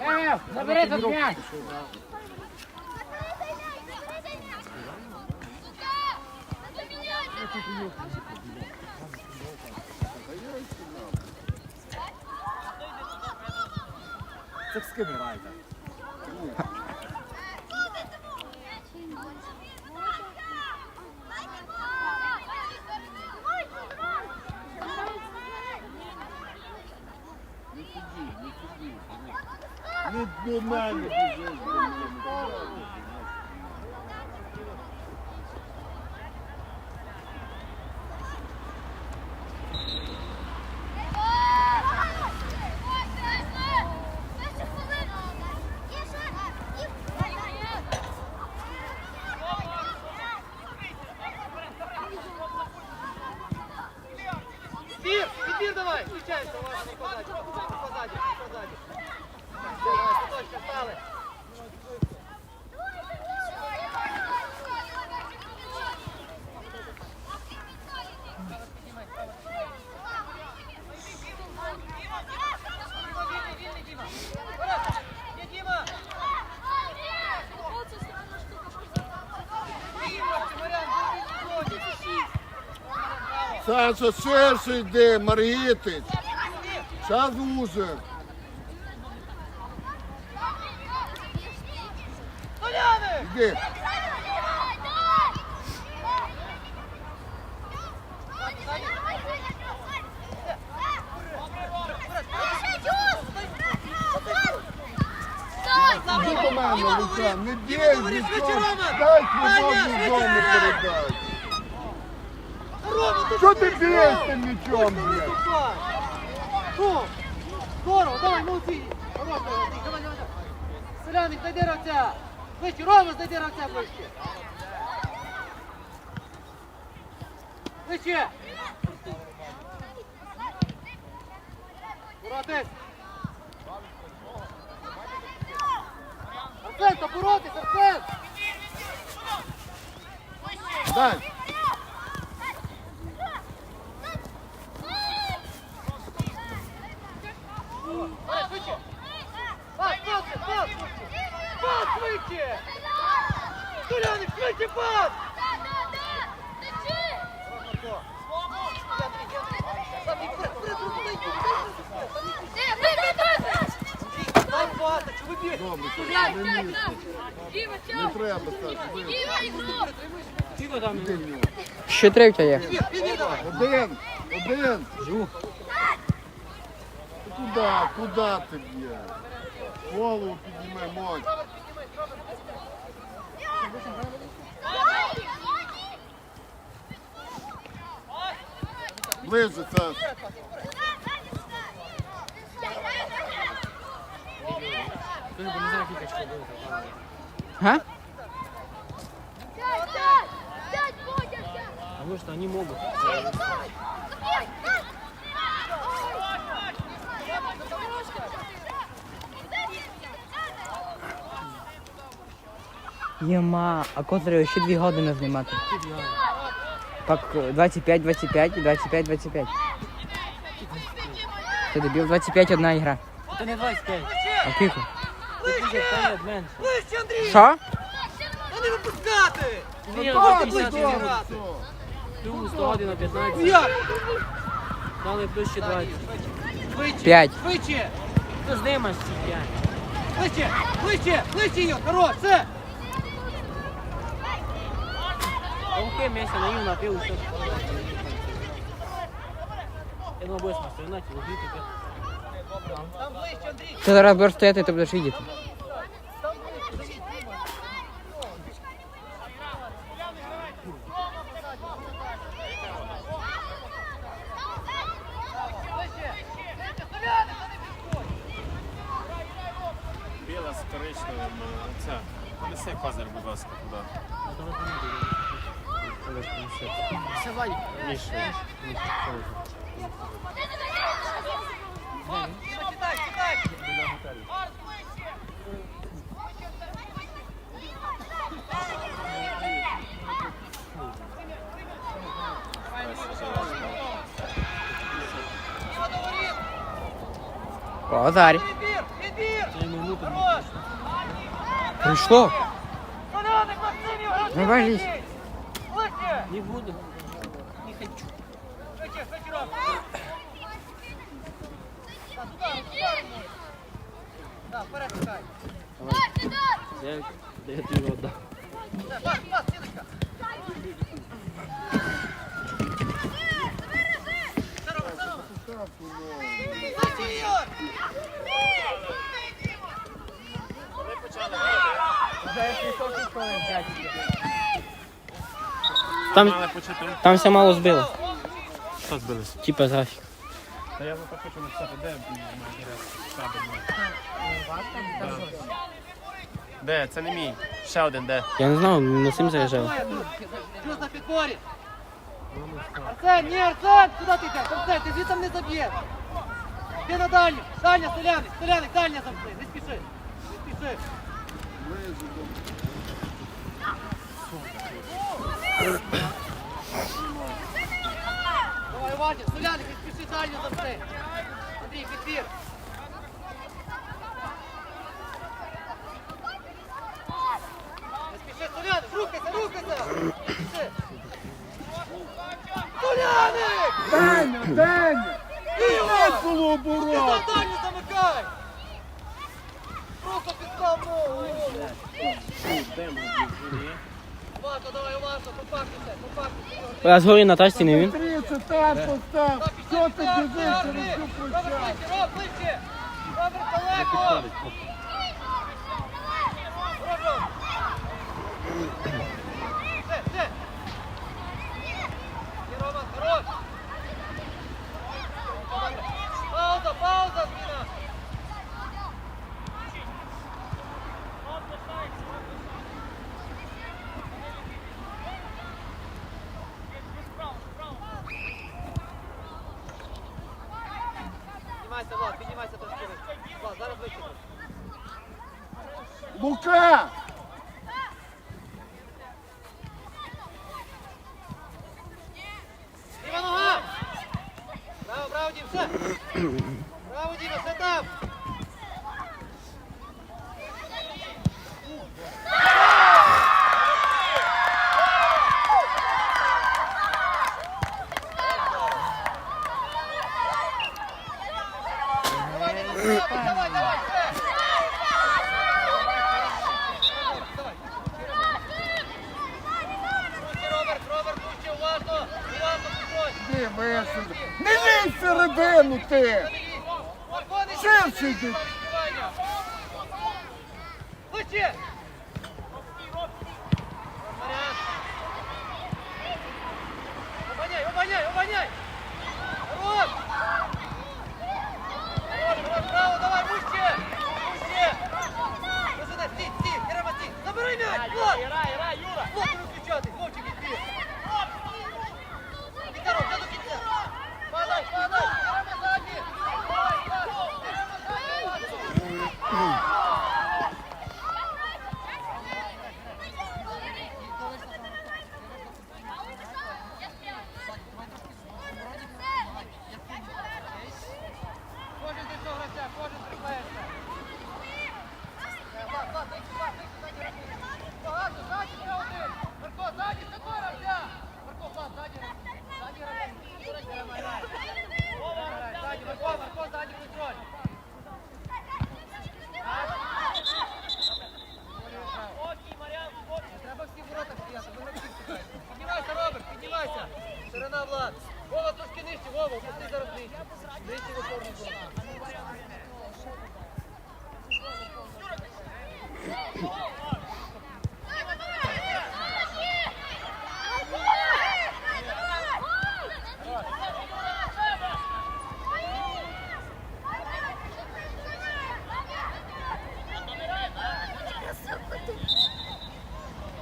Ев, забери тут м'яч. Це з ким граєте? Не до мене біжиш, до мене. Підбір, підбір давай. Включайся, Ваня, не позаді, не позаді, не позаді. Все, давай, точно стали. Є Діма! Діма, Тимирян, виходь, шість. Саша, ширше йди, Маргітич. Уже. Толяни! Йди. Іди до мене, Лука, не бій! Дай свободну зону передай. Що ти б'єш тим м'ячом, блядь? Ну, здорово, давай, молодці! Рома, давай, давай, давай. Селяник, знайди гравця! Ближче, Рома, знайди гравця ближче! Ближче! Боротись! Арсен, та боротись, Арсен! Дай. Давай, швидше! Пас, пас, пас! Пас швидше! Селяник, швидше пас! Дай пас, а чого ви бігаєте? Добре, не місце. Не треба, Саша. Іди в нього. Ще третя є. Один, один. Куди, куди ти б'єш? Голову піднімай, мой. Ближе, Саша. Га? Потому что они могут. Єма, а котре ще дві години знімати. Так, 25, 25, 25, 25. Ти дебіл, 25 одна ігра. Это не 25. А кілько? Ближче, Андрій! Що? Та не випускати! Ні, ну, ближче 50 грати! Плюс 100 на 15. Як? Дали плюс ще 20. Швидше! П'ять. Швидше! Ти здимаш ці 5. Ближче! Ближче! Ближче, Ігор! Хорош! Все! Руки місця наїв на пів все. Я думаю, будеш пострінати, лежити. Там ближче, Андрій! Ти зараз будеш стояти, ти будеш видіти. Біла з коричневим. Це. Понеси козир, будь ласка, туди. Все, Ваня. Міша. О, Зарі. Відбір! Відбір! Я йому Ну что? Соляник, Максим, його Завались. Ближче! Не буду. Не хочу. Да, пора. Я, я тобі його дам. Все, Пас, пас, стіночка. Все, Рома, все, Рома. Ближче, Ігор! Там, там все мало збило. Що збились? Типа графік. Та я так хочу написати, де Де? Це не мій. Ще один де. Я не знав, на цим заїжджав. Плюс на підборі. Арсен, ні, Арсен! Куди ти йдеш? Арсен, ти звідси не заб'єш. Ти на дальню. Дальня, Соляник. Соляник, дальня замкни. Не спіши. Не спіши. Давай, Ваня, Соляник, спіши дальню замкни. Андрій, підбір. Спіши, Соляник, рухайся, рухайся. Спіши. Соляник! Деня, Деня! Ігор! Коло Ти оборот! дальню замикай! Просто підстав ногу! Варто, давай, уважно, компактніше, Я згорі на тачці не він. 30 там постав! Що ти цю площадку? Робert, далеко! そう。Вова, трошки нижче, Вова, пусти зараз нижче. Нижче в опорну зону.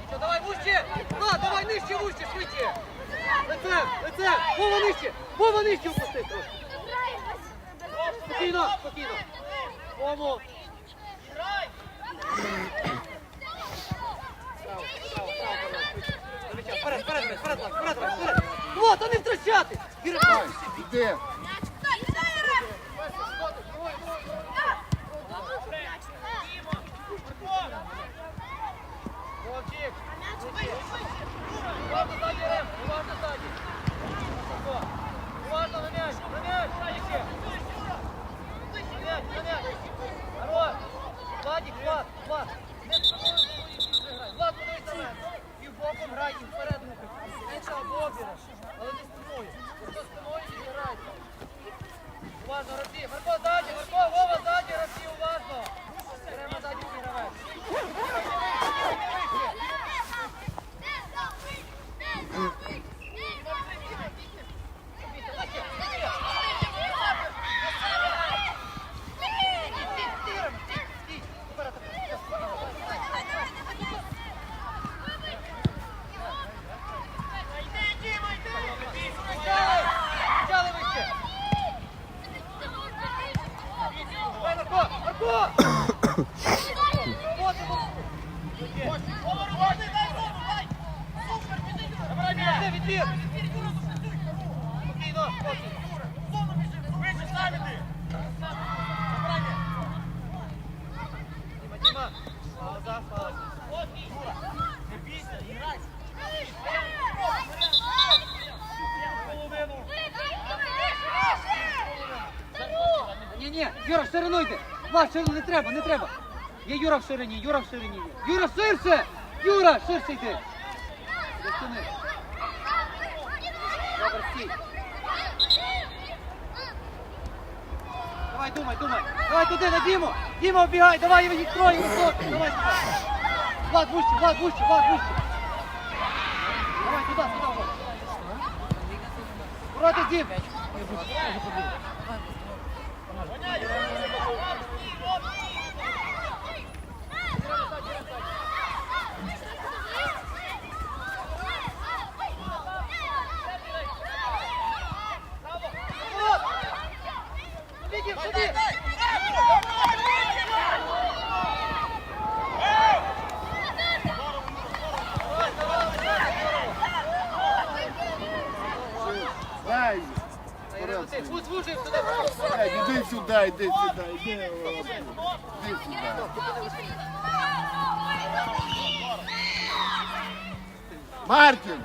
Що, давай вище! На, давай нижче, вище, швидше! Лицем, лицем! Вова нижче! Вова нижче опусти трошки! Спокійно, спокійно! М'яча. Вперед, вперед, вперед, вперед, вперед! Вот, а не втрачати! Іди! грай і вперед рухайся. Менше або обіграш, але не спиною. Просто спиною відіграйте. Уважно, Рафі. Марко ззаді, Марко, Вова ззаді, Рафі, уважно. Беремо ззаді гравець. Почали вище. Давай, Марко, Марко! Вот його. Відбір, відбір. Спокійно, спокійно. Діма, Діма. Пауза, пауза. Ні, ні, Юра, в ширину йди. Ва, не треба, не треба. Є Юра в ширині, Юра в ширині. Юра, ширше! Юра, ширше йди. До стіни. Добре, стій. Давай, думай, думай. Давай туди, на Діму. Діма, оббігай, давай, їх троє, високо. Давай сюди. Влад, вище, Влад, вище, Влад, вище. Давай туди, туди, Влад. Проти Дім. Влад. Туди, Дім, туди. Дай. Ти служив туди. Дай, іди сюди, іди сюди, іди. Іди сюди. Мартін,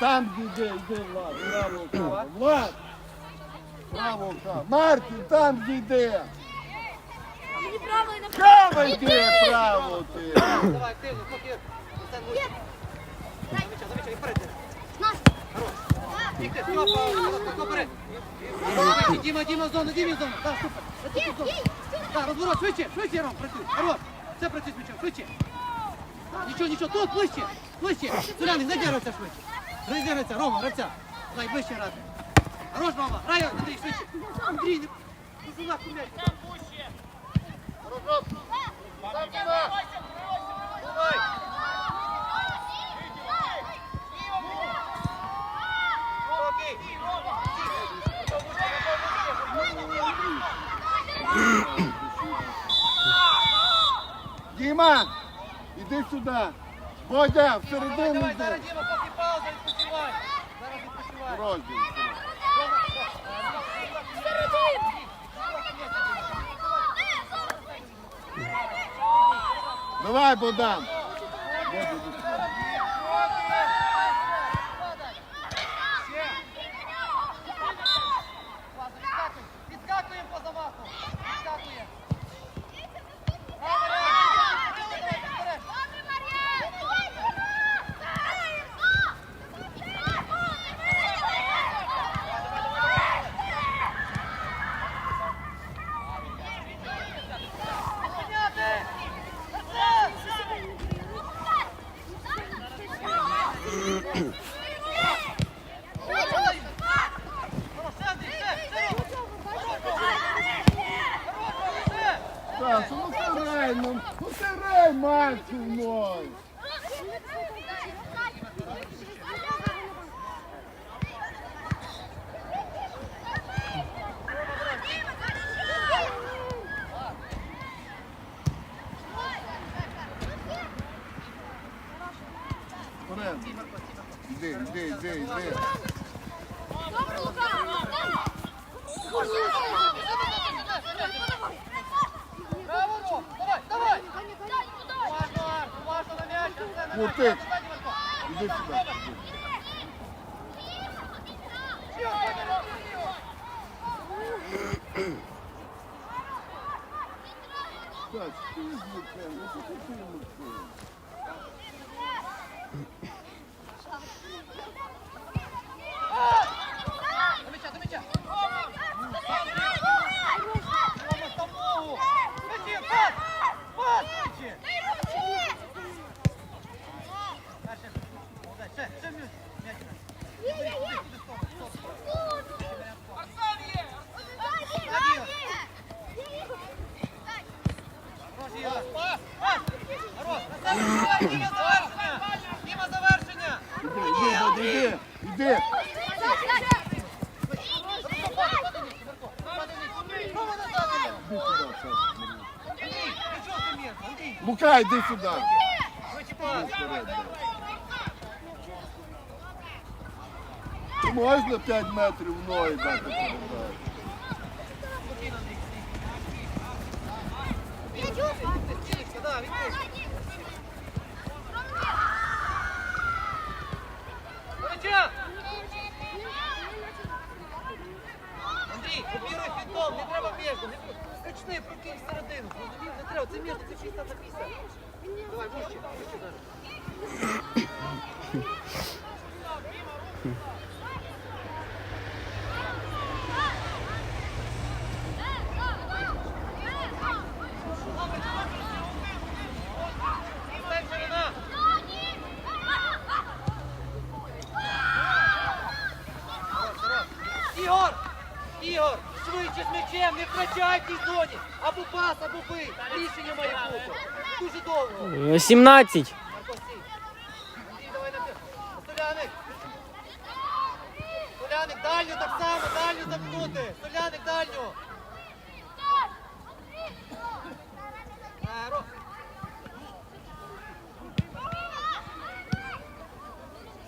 там іди, іди, Влад, право право. Влад, право право. Мартін, там іди. Право йди, право ти. Давай, активно, поки. Замічай, замічай, вперед. Тільки, Стьопа, Стьопа, вперед. Давай, Діма, Діма, зону, Діма, зону. Так, супер. Так, розворот, швидше, швидше, Ром, працюй. Хорош. Все працюй з м'ячом, швидше. Нічого, нічого, тут, ближче, ближче. Суляник, задержуйся швидше. Задержуйся, Рома, гравця. Давай, ближче грати. Хорош, Рома, грай, Андрій, швидше. Андрій, не... Ну, нахуй м'яч. Давай. Окей. Діма, сюди. Бодя, всередину Давай, зараз, Діма, поки пауза, відпочивай. Зараз відпочивай. Розділ. Давай, Богдан. Бодя, іди сюди. Відскакуємо по замаху. Відскакуємо. Саша, ну сирай, ну, ну сирай матчу мой. Вперед. Іди, іди, іди, іди. Добре, Лука! Браво, Ром! Давай, давай! Уважно, Арт, уважно на м'яч, Арсен, на м'яч. Мутик. Останній Марко. Іди сюди. Так, ти звідси, ну що ти Максим? Діма, завершення! Іди, іди, іди. Лука, йди сюди. Можна 5 метрів в ноги дати передачу? Андрій, копіруй фінтом, не треба не скачни, прокинь всередину, зрозумів? Це міжду, це 60 на 50. Давай. Стань, ширина! Ігор! Ігор! Швидше з м'ячем, не втрачай в! Або пас, або бий! Рішення має бути! Дуже довго! Е, 17. Марко, стій! Андрій, давай на те- Соляник! Соляник, дальню так само, дальню замкнути! Соляник, дальню! А, Ро-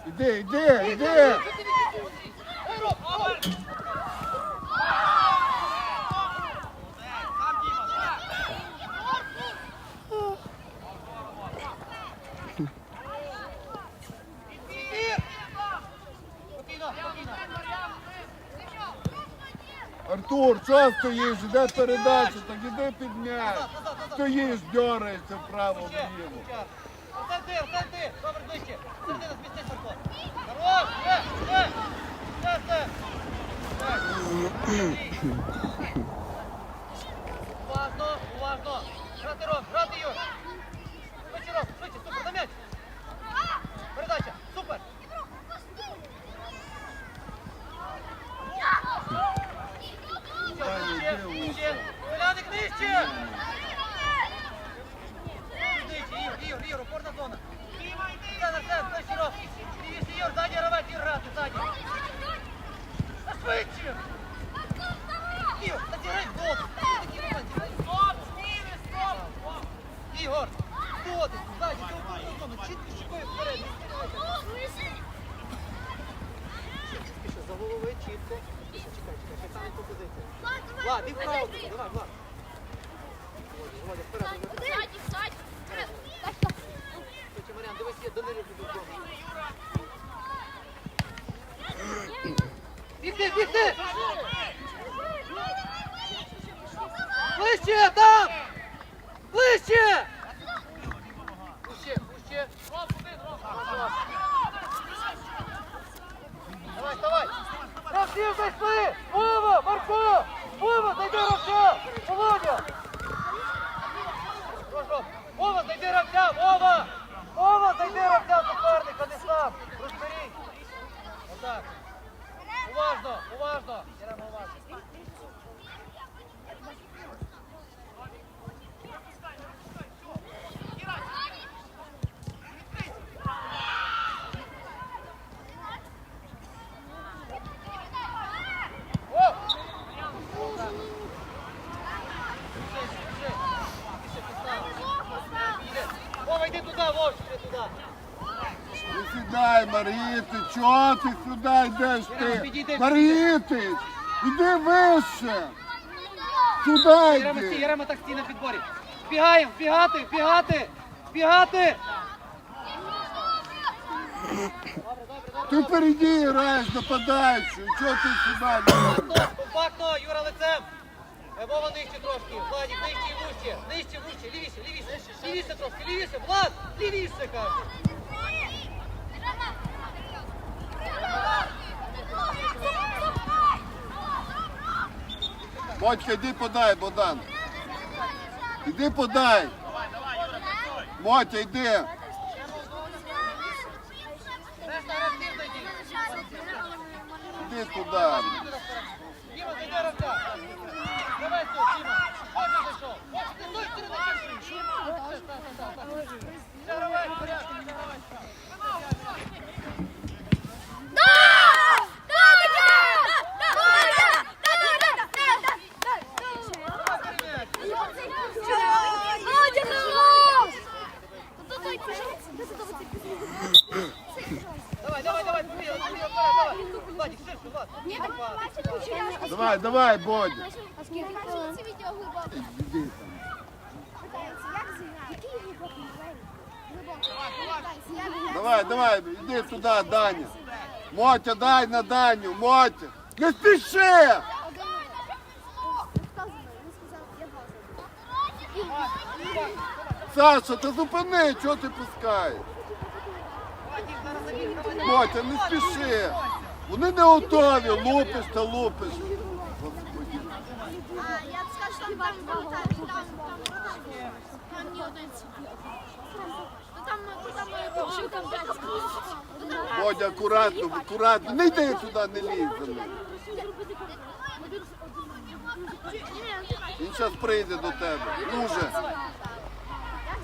Іди, іди, іди. Спокійно, спокійно! Артур, що стоїш? Іде передача, так іди під м'яч. Стоїш, дьорається вправо вліво. Центр, центр! Добре, ближче! Середина, змістись, Марко! Хорош! Є! Є! Є! Уважно, уважно! Грати, Ром, грати, Юр! Швидше, Ром, швидше, супер, на м'яч! Передача, супер! Нижче, нижче! Соляник, нижче! Нижче, Ігор, Ігор, Ігор, опорна зона! Центр, центр, ближче, Ром! Лівіше, Ігор, ззаді гравець, Ігор, грати, ззаді! Та швидше! Ігор, та зіграй в гол! Такі моменти. Ігор, хто ти? Ззаді, ти опорна зона, чітко щекою вперед, за голови чітко. Чекай, чекай, хай саме по позиції. Влад, і вправо, давай, Влад. Володя, Володя, вперед, вперед. Хоче, Маріан, дивись, є Данилів буде вдома. Бігти, бігти! Ближче, там! Ближче! Ближче, ближче. Давай, давай! Равсів зайшли! Вова, Марко! Вова, зайди Рався! Володя! Вова, зайди Рався! Вова! Вова, зайди Рався, суперника, не! Розберіть! Отак. Уважно, уважно! Ярема, уважно. О! Вова, йди туди, Вов, йди туди. Сідай, Маргіти, чого ти сюди йдеш ти? Маргіти, іди вище. Туди Ярема, стій, йди. Ярема, так стій на підборі. Вбігаємо, вбігати, вбігати, вбігати. Ти впереді граєш нападаючи. Чого ти сюди? йдеш? Компактно, компактно, Юра, лицем. Е, Вова нижче трошки, Владик, нижче і вужче, нижче, вужче, лівіше, лівіше, лівіше трошки, лівіше, Влад, лівіше, кажу. Мотька, іди подай, Богдан. Іди подай. Мотя, йди. Решта, туди. Діма, зайди гравця. Давай тут, Діма. Ось зайшов. Ось ти з тої сторони чим прийшов. Все, гравець, порядок, гравець. Давай, давай, давай, Софія, Софія, вперед, давай. Владик, ширше, Влад. Давай, давай, Бодя. А скільки? Це відео глибоко. Давай, давай, іди туди, Даня. Мотя, дай на Даню, Мотя. Не спіши! Саша, ти зупини, чого ти пускаєш? Мотя, не спіши. Вони не готові, лупиш та лупиш. Я скажу, там там там, ні один. Ну ну ну ну Бодя, акуратно, акуратно. Не йди туди, не лізь. Він зараз прийде до тебе. Ну вже.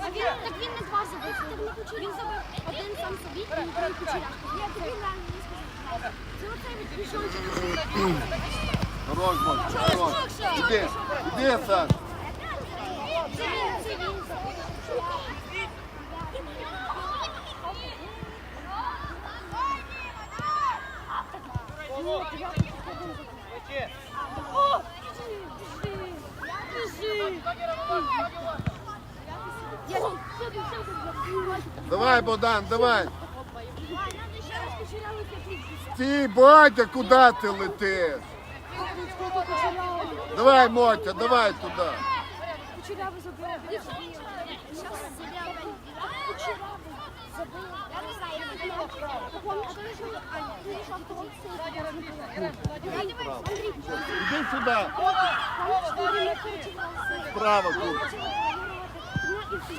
Так він, не два забив, він забив один сам собі і другий кучеряшки. Ні, це він реально не сказав. Це від пішов. Хорош, Мотя, хорош. Іди, іди, Саш. Давай, Богдан, давай. Ти, Бодя, куди ти летиш? Давай, Мотя, давай туди. Кучерявий забив. Зараз забив. Кучерявий забив. Я не знаю, я не знаю. Помниш, що я жила? Аня, ти йшла в того Андрій, Іди сюди. Справа, курс.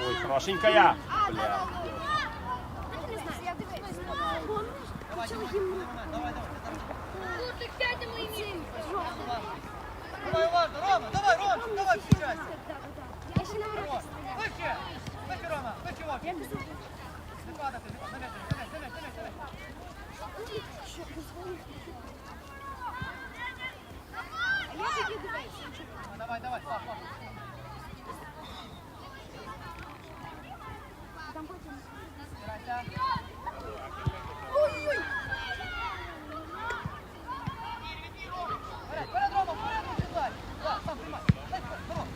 Ой, хорошенька я. Бля. Не знаю, я дивись. Помниш? Почали гімн. Ну, так дайте мої місці. Давай, уважно, Рома, давай, Рома, давай, включайся. Я ще не вирішила. Вище. Вище, Рома, вище, Вовчик. Не падати, не падати, не падати, не падати, не падати. Я тоді дивись. Давай, давай, Слав, Слав. Там потім. Збирайся. Вперед, вперед, Рома, вперед, Вовчик, дай. Да, сам приймай. Дай, вперед, здорово.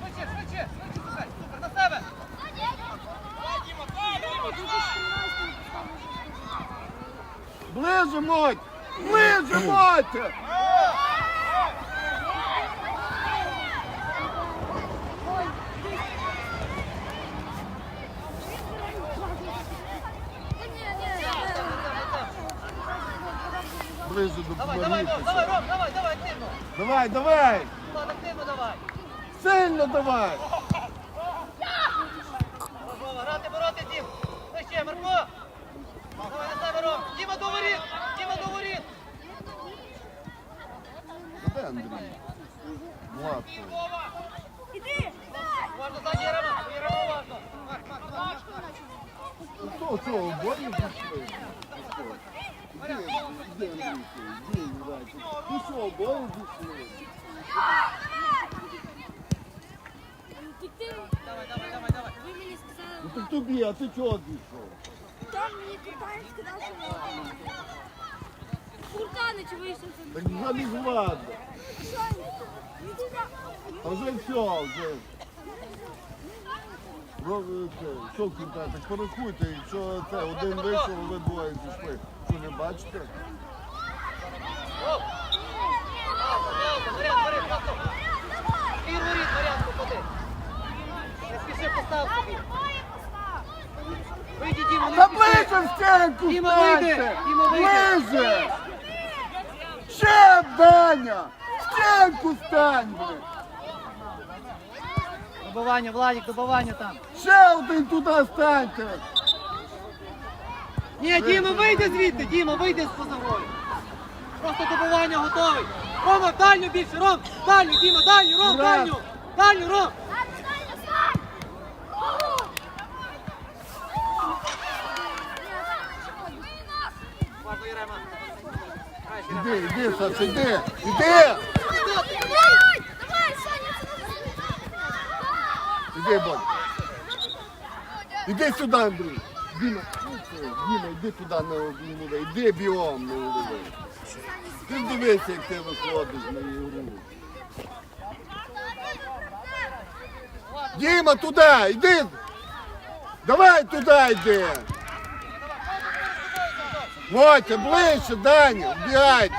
Швидше, швидше, швидше, шукай. Супер, на себе. Мотя. Ближе, Мотя. Ближе до Давай, давай, Ром, давай, Ром, давай, давай, активно. Давай, давай. Влад, активно давай. Сильно давай. Грати, бороти, Дім. Вище, Марко. Давай на себе, Ром. Діма до воріт. Діма до воріт. Де Андрій? Єрема. Єрема? Де, Андрій? Де? Ти що? Давай, давай, давай, давай. Ну так тобі, а ти чого пішов? Там мені Китаєць сказав, що Фурканич вийшов. Так вже не влада. А вже все, вже. Ро- це, Що кінта, так порахуйте, якщо це один вийшов, ви двоє зійшли. Що не бачите? Воріт, варіант, попади. Не спіши, постав собі. Вийди, Діма, не Та ближче в стінку Діма, вийди! станьте! Діма, вийди! Ближче! Ще, Даня! В стінку стань, блин! Добивання, Владик, добивання там. Ще один туди станьте! Ні, Діма, вийди звідти, Діма, вийди з поза грою. Просто добування готовий. Рома, в дальню більше, Ром! в Дальню, Діма, дальню, Ром, в дальню! в Дальню, Ром! Важно, Єрема. Граєш, Єрема. Іди, іди, Саша, іди, іди! Іди, Бодь. Іди сюди, Андрій. Діма, Діма, іди туди на одну, іди біом на одну. Ти дивися, як ти виходиш на ігру. Діма, туди, іди. Давай туди йди. Мотя, ближче, Даня, бігай.